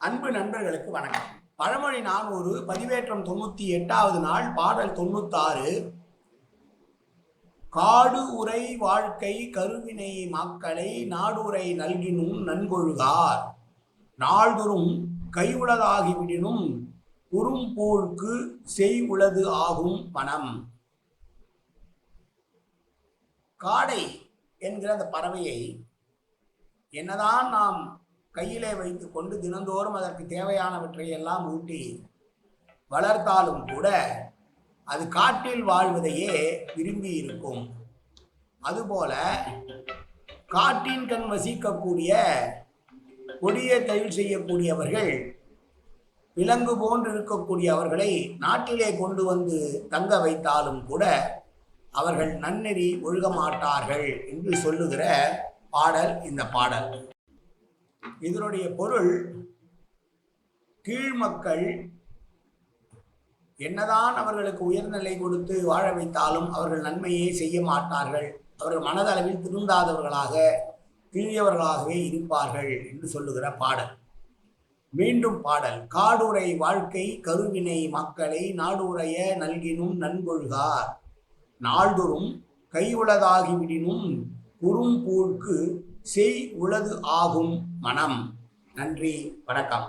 அன்பு நண்பர்களுக்கு வணக்கம். பழமொழி நானூறு பதிவேற்றம் தொண்ணூத்தி எட்டாவது நாள் பாடல் தொண்ணூத்தாறு. காடு உரை வாழ்க்கை கருவினை மாக்களை நாடுரை நல்கினும் நன்கொழுகார். நாள்தோறும் கையுளதாகிவிடினும் குறும்போழ்க்கு செய் உளது ஆகும் பணம். காடை என்கிற அந்த பறவையை என்னதான் நாம் கையிலே வைத்துக்கொண்டு தினந்தோறும் அதற்கு தேவையானவற்றை எல்லாம் ஊட்டி வளர்த்தாலும் கூட அது காட்டில் வாழ்வதையே விரும்பி இருக்கும். அதுபோல காட்டின் கண் வசிக்கக்கூடிய கொடிய தயில் செய்யக்கூடியவர்கள் விலங்கு போன்று இருக்கக்கூடிய அவர்களை நாட்டிலே கொண்டு வந்து தங்க வைத்தாலும் கூட அவர்கள் நன்னெறி ஒழுக மாட்டார்கள் என்று சொல்லுகிற பாடல் இந்த பாடல். இதனுடைய பொருள் கீழ் மக்கள் என்னதான் அவர்களுக்கு உயர்நிலை கொடுத்து வாழ வைத்தாலும் அவர்கள் நன்மையை செய்ய மாட்டார்கள். அவர்கள் மனதளவில் திருந்தாதவர்களாக தீயவர்களாகவே இருப்பார்கள் என்று சொல்லுகிற பாடல். மீண்டும் பாடல். காடுரை வாழ்க்கை கருவினை மக்களை நாடுரைய நல்கினும் நன்கொள்கார் நாள்தோறும் கையுளதாகிவிடினும் குறும்பூழ்க்கு செய் உளது ஆகும் மனம். நன்றி வணக்கம்.